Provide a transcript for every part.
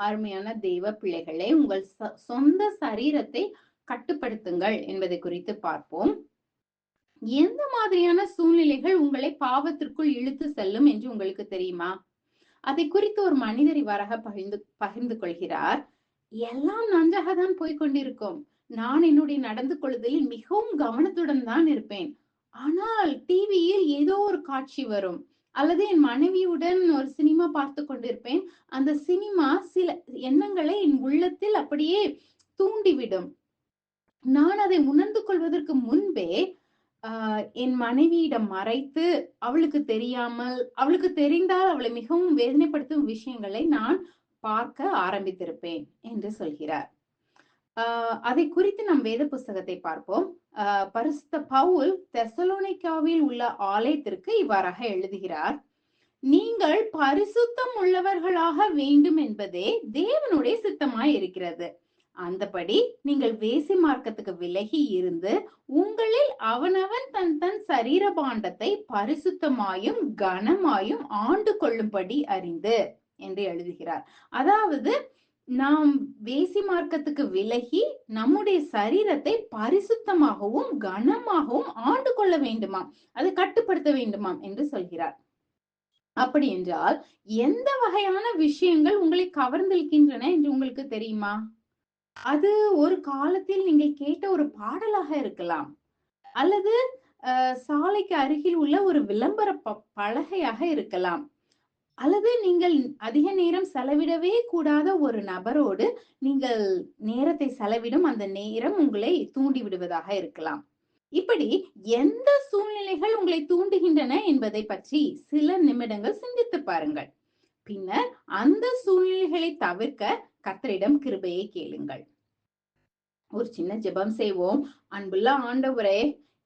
அருமையான தெய்வ பிள்ளைகளை உங்கள் ச- சொந்த சரீரத்தை கட்டுப்படுத்துங்கள் என்பதை குறித்து பார்ப்போம். எந்த மாதிரியான சூழ்நிலைகள் உங்களை பாவத்திற்குள் இழுத்து செல்லும் என்று உங்களுக்கு தெரியுமா? அதை குறித்து ஒரு மனிதர் இவ்வாறாக பகிர்ந்து பகிர்ந்து கொள்கிறார். எல்லாம் நன்றாக தான் போய்கொண்டிருக்கும் நான் என்னுடைய நடந்து கொள்ளுதலில் மிகவும் கவனத்துடன் தான் இருப்பேன். ஆனால் டிவியில் ஏதோ ஒரு காட்சி வரும். அல்லது என் மனைவியுடன் ஒரு சினிமா பார்த்து கொண்டிருப்பேன். அந்த சினிமா சில எண்ணங்களை என் உள்ளத்தில் அப்படியே தூண்டிவிடும். நான் அதை உணர்ந்து கொள்வதற்கு முன்பே என் மனைவியிடம் மறைத்து அவளுக்கு தெரியாமல் அவளுக்கு தெரிந்தால் அவளை மிகவும் வேதனைப்படுத்தும் விஷயங்களை நான் பார்க்க ஆரம்பித்திருப்பேன் என்று சொல்கிறார். அதை குறித்து நாம் வேத புஸ்தகத்தை பார்ப்போம். பரிசுத்த பவுல் தெசலோனிக்காவில் உள்ள ஆலயத்திற்கு இவ்வாறாக எழுதுகிறார். நீங்கள் பரிசுத்தம் உள்ளவர்களாக வேண்டும் என்பதே தேவனுடைய சித்தமாய் இருக்கிறது. அந்தபடி நீங்கள் வேசி மார்க்கத்துக்கு விலகி இருந்து உங்களில் அவனவன் தன் தன் சரீர பாண்டத்தை பரிசுத்தமாயும் கனமாயும் ஆண்டு கொள்ளும்படி அறிந்து என்று எழுதுகிறார். அதாவது நாம் வேசி மார்க்கத்துக்கு விலகி நம்முடைய சரீரத்தை பரிசுத்தமாகவும் கனமாகவும் ஆண்டு கொள்ள வேண்டுமாம். அதை கட்டுப்படுத்த வேண்டுமாம் என்று சொல்கிறார். அப்படி என்றால் எந்த வகையான விஷயங்கள் உங்களை கவர்ந்திருக்கின்றன என்று உங்களுக்கு தெரியுமா? அது ஒரு காலத்தில் நீங்கள் கேட்ட ஒரு பாடலாக இருக்கலாம். அல்லது சாலைக்கு அருகில் உள்ள ஒரு விளம்பர ப- பலகையாக இருக்கலாம். அல்லது நீங்கள் அதிக நேரம் செலவிடவே கூடாத ஒரு நபரோடு நீங்கள் நேரத்தை செலவிடும் அந்த நேரம் உங்களை தூண்டி விடுவதாக இருக்கலாம். இப்படி எந்த சூழ்நிலைகள் உங்களை தூண்டுகின்றன என்பதை பற்றி சில நிமிடங்கள் சிந்தித்து பாருங்கள். பின்னர் அந்த சூழ்நிலைகளை தவிர்க்க கத்தரிடம் கிருபையை கேளுங்கள். ஒரு சின்ன ஜெபம் செய்வோம். அன்புள்ள ஆண்டவரே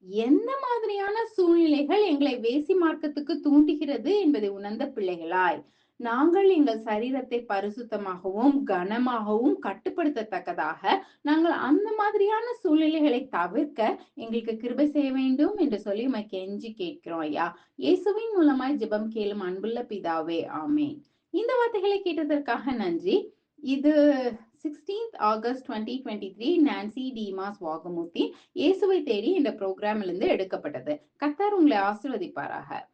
எந்த மாதிரியான சூழ்நிலைகள் எங்களை வேசி மார்க்கத்துக்கு தூண்டுகிறது என்பதை உணர்ந்த பிள்ளைகளாய் நாங்கள் எங்கள் சரீரத்தை பரிசுத்தமாகவும் கனமாகவும் கட்டுப்படுத்தத்தக்கதாக நாங்கள் அந்த மாதிரியான சூழ்நிலைகளை தவிர்க்க எங்களுக்கு கிருபை செய்ய வேண்டும் என்று சொல்லி உமை கெஞ்சி கேட்கிறோம் ஐயா. இயேசுவின் மூலமாய் ஜெபம் கேளும் அன்புள்ள பிதாவே ஆமேன். இந்த வார்த்தைகளை கேட்டதற்காக நன்றி. இது sixteenth August twenty twenty three Nancy டிமாஸ் வாகமூர்த்தி இயேசுவை தேடி இந்த ப்ரோக்ராமிலிருந்து எடுக்கப்பட்டது. கத்தார் உங்களை ஆசிர்வதிப்பாராக.